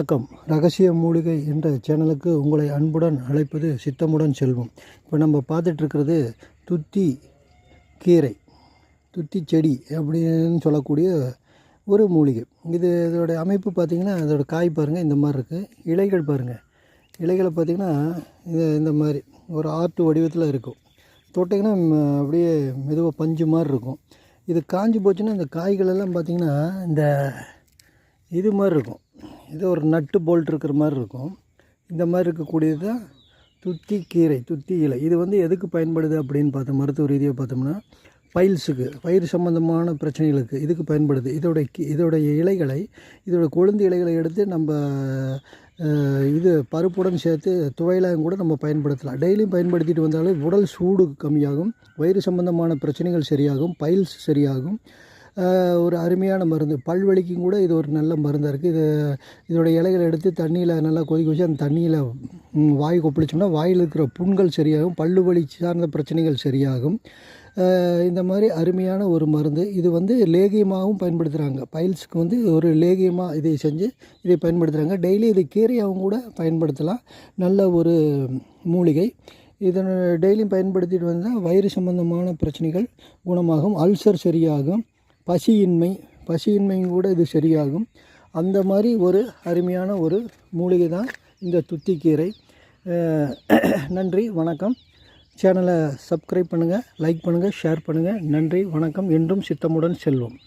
வணக்கம். ரகசிய மூலிகை என்ற சேனலுக்கு உங்களை அன்புடன் அழைப்பது சித்தமுடன் செல்வம். இப்போ நம்ம பார்த்துட்ருக்கிறது துத்தி கீரை துத்தி செடி அப்படின்னு சொல்லக்கூடிய ஒரு மூலிகை. இது இதோட அமைப்பு பார்த்திங்கன்னா அதோட காய் பாருங்கள் இந்த மாதிரி இருக்குது இலைகள் பாருங்கள் இலைகளை பார்த்திங்கன்னா இது இந்த மாதிரி ஒரு ஆர்ட் வடிவத்தில் இருக்கும். தொட்டிங்கன்னா அப்படியே மெதுவாக பஞ்சு மாதிரி இருக்கும். இது காஞ்சி போச்சுன்னா இந்த காய்கள் எல்லாம் பார்த்திங்கன்னா இந்த இது மாதிரி இருக்கும். இது ஒரு நட்டு போல்ட் இருக்கிற மாதிரி இருக்கும். இந்த மாதிரி இருக்கக்கூடியது தான் துத்தி கீரை துத்தி இலை. இது வந்து எதுக்கு பயன்படுது அப்படின்னு பார்த்தோம் மருத்துவ ரீதியாக பார்த்தோம்னா பைல்ஸுக்கு பயிர் சம்பந்தமான பிரச்சனைகளுக்கு இதுக்கு பயன்படுது. இதோட கி- இதோடைய இலைகளை இதோட கொழுந்து இலைகளை எடுத்து நம்ம இது பருப்புடன் சேர்த்து துவையலாகவும் கூட நம்ம பயன்படுத்தலாம். டெய்லியும் பயன்படுத்திட்டு வந்தாலும் உடல் சூடு கம்மியாகும் வயிறு சம்பந்தமான பிரச்சனைகள் சரியாகும் பயில்ஸ் சரியாகும். ஒரு அருமையான மருந்து. பல்வலிக்கும் கூட இது ஒரு நல்ல மருந்தாக இருக்குது இது இதோட இலைகளை எடுத்து தண்ணியில் நல்லா கொதிக்க வச்சு அந்த தண்ணியில் வாய் கொப்பளிச்சோம்னா வாயில் இருக்கிற புண்கள் சரியாகும் பல்லு வலி சார்ந்த பிரச்சனைகள் சரியாகும். இந்த மாதிரி அருமையான ஒரு மருந்து. இது வந்து லேகியமாகவும் பயன்படுத்துகிறாங்க பைல்ஸ்க்கு வந்து ஒரு லேகியமாக இதை செஞ்சு இதை பயன்படுத்துகிறாங்க டெய்லி இது கீரையாகவும் கூட பயன்படுத்தலாம். நல்ல ஒரு மூலிகை. இதனை டெய்லியும் பயன்படுத்திட்டு வந்தால் வயிறு சம்பந்தமான பிரச்சனைகள் குணமாகும் அல்சர் சரியாகும். பசியின்மை பசியின்மையும் கூட இது சரியாகும். அந்த மாதிரி ஒரு அருமையான ஒரு மூலிகை தான் இந்த துத்திக்கீரை. நன்றி வணக்கம். சேனலை சப்ஸ்கிரைப் பண்ணுங்கள் லைக் பண்ணுங்கள் ஷேர் பண்ணுங்கள் நன்றி வணக்கம். என்றும் சித்தமுடன் செல்வோம்.